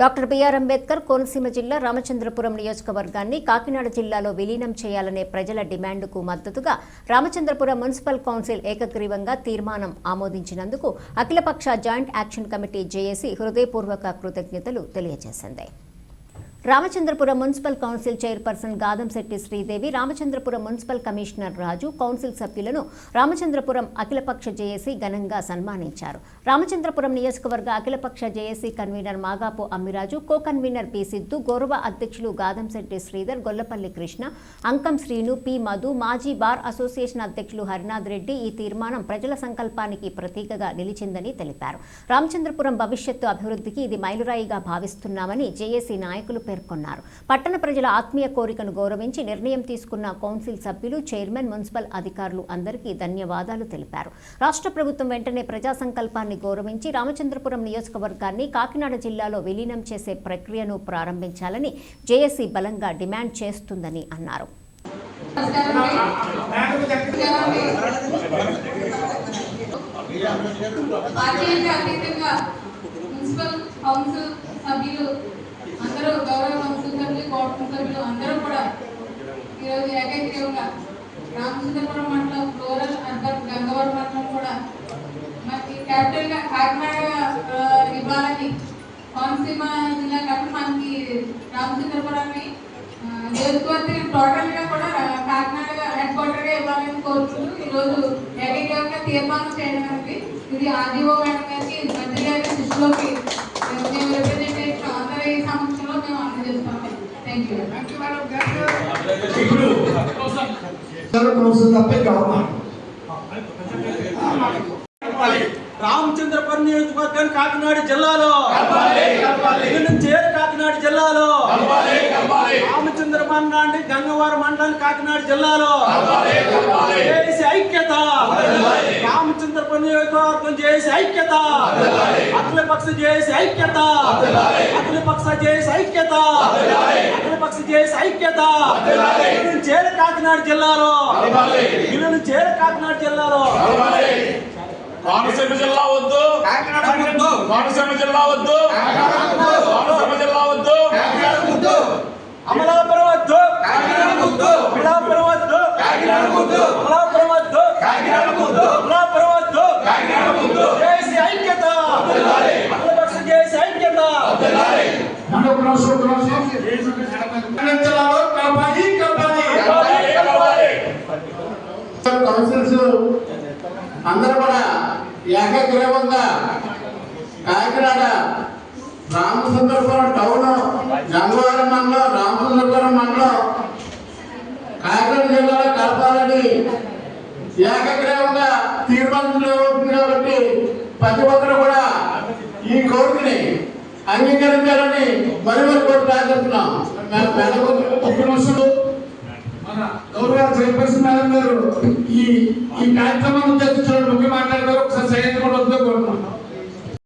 Doctor BR Ambedkar Konaseema జిల్లా రామచంద్రపురం నియోజకవర్గాన్ని కాకినాడ జిల్లాలో విలీనం చేయాలనే ప్రజల డిమాండ్కు మద్దతుగా రామచంద్రపురం మున్సిపల్ కౌన్సిల్ ఏకగ్రీవంగా తీర్మానం ఆమోదించినందుకు అఖిలపక్ష జాయింట్ యాక్షన్ కమిటీ జేఏసీ హృదయపూర్వక కృతజ్ఞతలు తెలియజేసింది. Ramachandrapuram municipal council chairperson Gadamsetti Sridevi Ramachandrapuram municipal commissioner Raju council సభ్యులను రామచంద్రపురం అఖిలపక్ష జేఏసీ ఘనంగా సన్మానించారు. రామచంద్రపురం నియోజకవర్గ అఖిలపక్ష JAC convener Magapu Ammiraju co convener P Siddhu గౌరవ అధ్యక్షులు గాదంశెట్టి శ్రీధర్ గొల్లపల్లి కృష్ణ అంకం శ్రీను పి మధు మాజీ బార్ అసోసియేషన్ అధ్యక్షులు హరినాథ్ రెడ్డి ఈ తీర్మానం ప్రజల సంకల్పానికి ప్రతీకగా నిలిచిందని తెలిపారు. రామచంద్రపురం భవిష్యత్తు అభివృద్ధికి ఇది మైలురాయిగా భావిస్తున్నామని జేఏసీ నాయకులు పేర్కొన్నారు. పట్టణ ప్రజల ఆత్మీయ కోరికను గౌరవించి నిర్ణయం తీసుకున్న కౌన్సిల్ సభ్యులు చైర్మన్ మున్సిపల్ అధికారులు అందరికీ ధన్యవాదాలు తెలిపారు. రాష్ట్ర ప్రభుత్వం వెంటనే ప్రజా సంకల్పాన్ని గౌరవించి రామచంద్రపురం నియోజకవర్గాన్ని కాకినాడ జిల్లాలో విలీనం చేసే ప్రక్రియను ప్రారంభించాలని జేఏసీ బలంగా డిమాండ్ చేస్తుందని అన్నారు. అతీతంగా మున్సిపల్ కౌన్సిల్ సభ్యులు అందరూ గౌరవ కౌన్సిల్ సభ్యులు కోర్టు సభ్యులు అందరూ కూడా ఈరోజు ఏకైక్యంగా రామచంద్రపురం మండలం రూరల్ అర్బన్ గంగవరం మండలం కూడా మనకి క్యాపిటల్గా కాకినాడ ఇవ్వాలని కోనసీమ జిల్లా కాబట్టి మనకి రామచంద్రపురాన్ని ఆ, నియోజకవర్గం టోటల్గా కూడా కాకినాడ హెడ్ క్వార్టర్గా ఇవ్వాలని కోరుకుంటూ ఈరోజు రోజు ఏకైకంగా తీర్మానం చేయడం ఇది ఆర్డీఓ మేడం గారికి మంత్రి గారి దృష్టిలోకి థ్యాంక్ యూ ఇప్పుడు కౌన్సిల్ తప్ప గవర్నమెంట్ రామచంద్రపురం నియోజకవర్గాన్ని కాకినాడ జిల్లాలో. చేయాలి కాకినాడ జిల్లాలో రామచంద్ర మండలాన్ని గంగవరం మండలాన్ని కాకినాడ జిల్లాలో. ఐక్యత. రామచంద్రపురం నియోజకవర్గం చేసి ఐక్యత. అఖిల పక్ష చేసి ఐక్యత. అఖిల పక్ష చేసి ఐక్యత. అఖిల పక్ష చేసి ఐక్యత. విలీనం చేయాలి కాకినాడ జిల్లాలో. విలీనం చేయాలి కాకినాడ జిల్లాలో. కోనసీమ జిల్లా వద్దు. కోనసీమ జిల్లా వద్దు. కోనసీమ జిల్లా వద్దు. అమలాపురం వద్దు. అమలాపురం వద్దు. అమలాపురం వద్దు. అమలాపురం వద్దు చేసి ఐక్యత అఖిలపక్ష చేసి ఐక్యత నన్ను ఒక నిమిషం, ఒక నిమిషం. కన్నడ జిల్లాలో కలపాలి కలపాలి కలవాలి. కౌన్సిల్స్ అందరూ కూడా ఏకగ్రీవంగా కాకినాడ రామసుందరపురం టౌన్ గంగవరం మండలం రామసుందరపురం మండలం కాకినాడ జిల్లాలో కలపాలని ఏకగ్రీవంగా తీర్మానించబడుతుంది కాబట్టి ప్రతి ఒక్కరు కూడా అంగీకరించాలని మరి మరి ప్రార్థిస్తున్నాం మన గౌరవ చైర్పర్సన్ మేడం గారు ఈ ఈ కార్యక్రమం ఉద్దేశించిన ముఖ్య మాట్లాడతారు ఒకసారి సైలెంట్ కూడా